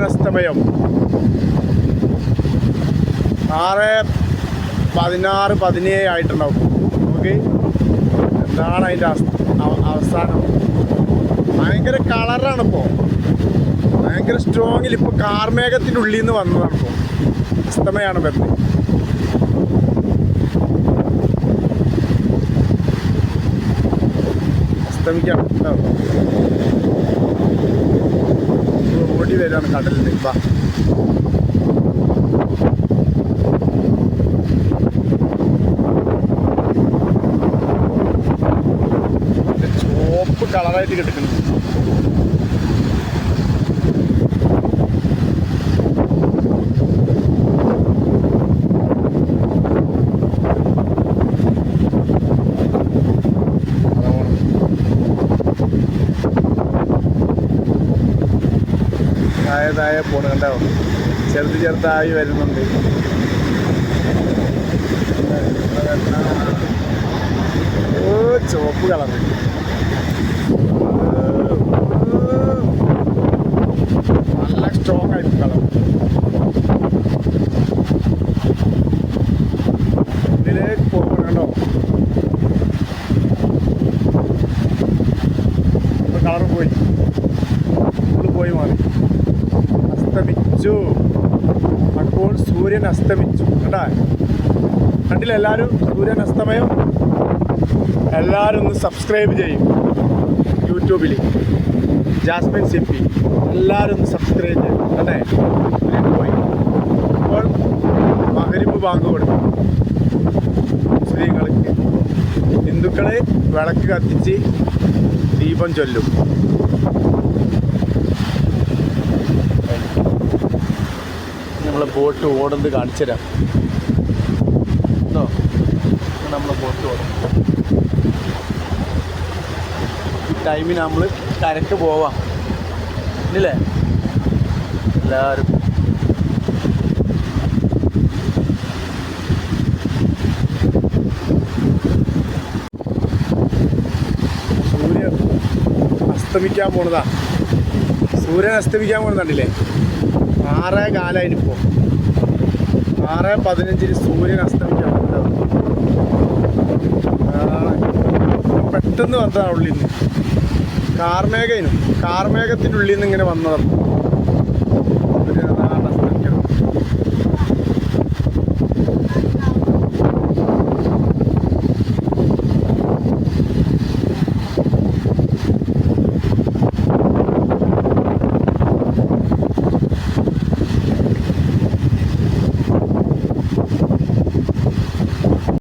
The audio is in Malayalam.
അസ്തമയം ആറ് പതിനാറ് പതിനേഴ് ആയിട്ടുണ്ടാവും. ഓക്കെ? എന്താണ് അതിന്റെ അവസാനം? ഭയങ്കര കളറാണ് ഇപ്പോൾ ഭയങ്കര സ്ട്രോങ്ങിൽ ഇപ്പോൾ കാർമേഘത്തിന്റെ ഉള്ളിൽ നിന്ന് വന്നതാണ് ഇപ്പോൾ അസ്തമയാണ് വരുന്നത് അസ്തമിക്കാണ് കേട്ടോ ഓടി വരികയാണ് കടലിൽ വാ. ചോപ്പ് കളറായിട്ട് കിടക്കുന്നു. താഴെ താഴെ കണ്ടോ ചെറുത് ചെറുതായി വരുന്നുണ്ട്. ഓ ചുവപ്പ് കളർ നല്ല സ്ട്രോങ് ആയിട്ട് കളർ ഇതിലേക്ക് പോകുമ്പോൾ കണ്ടോ? കളർ പോയി. പോയി മാറി. അസ്തമിച്ചു. അപ്പോൾ സൂര്യൻ അസ്തമിച്ചു. കേട്ടാ കണ്ടില്ല എല്ലാവരും സൂര്യൻ അസ്തമയം? എല്ലാവരും ഒന്ന് സബ്സ്ക്രൈബ് ചെയ്യും. യൂട്യൂബിൽ ജാസ്മിൻ സിപ്പി എല്ലാവരും ഒന്ന് സബ്സ്ക്രൈബ് ചെയ്യും. അല്ലേ പോയി. അപ്പോൾ മകരിമ്പ് ബാങ്ക് കൊടുക്കും മുസ്ലിങ്ങൾക്ക് ഹിന്ദുക്കളെ വിളക്ക് കത്തിച്ച് ദീപം ചൊല്ലും. ബോട്ട് ഓടുന്നത് കാണിച്ചു തരാം. നമ്മൾ ബോട്ട് ഓടും. ഈ ടൈമിന് നമ്മൾ കരക്ക് പോവാം. ഇല്ലേ? എല്ലാവരും സൂര്യൻ അസ്തമിക്കാൻ പോണതാ. സൂര്യൻ അസ്തമിക്കാൻ പോണതാണ്ടില്ലേ ആറേ കാലായിനിപ്പോ ആറ് പതിനഞ്ചിന് സൂര്യൻ അസ്തമിക്കാൻ പെട്ടെന്ന് വന്നതാണ് ഉള്ളിൽ നിന്ന് കാർമേഘനും കാർമേഘത്തിന്റെ ഉള്ളിൽ നിന്ന് ഇങ്ങനെ വന്നതാണ്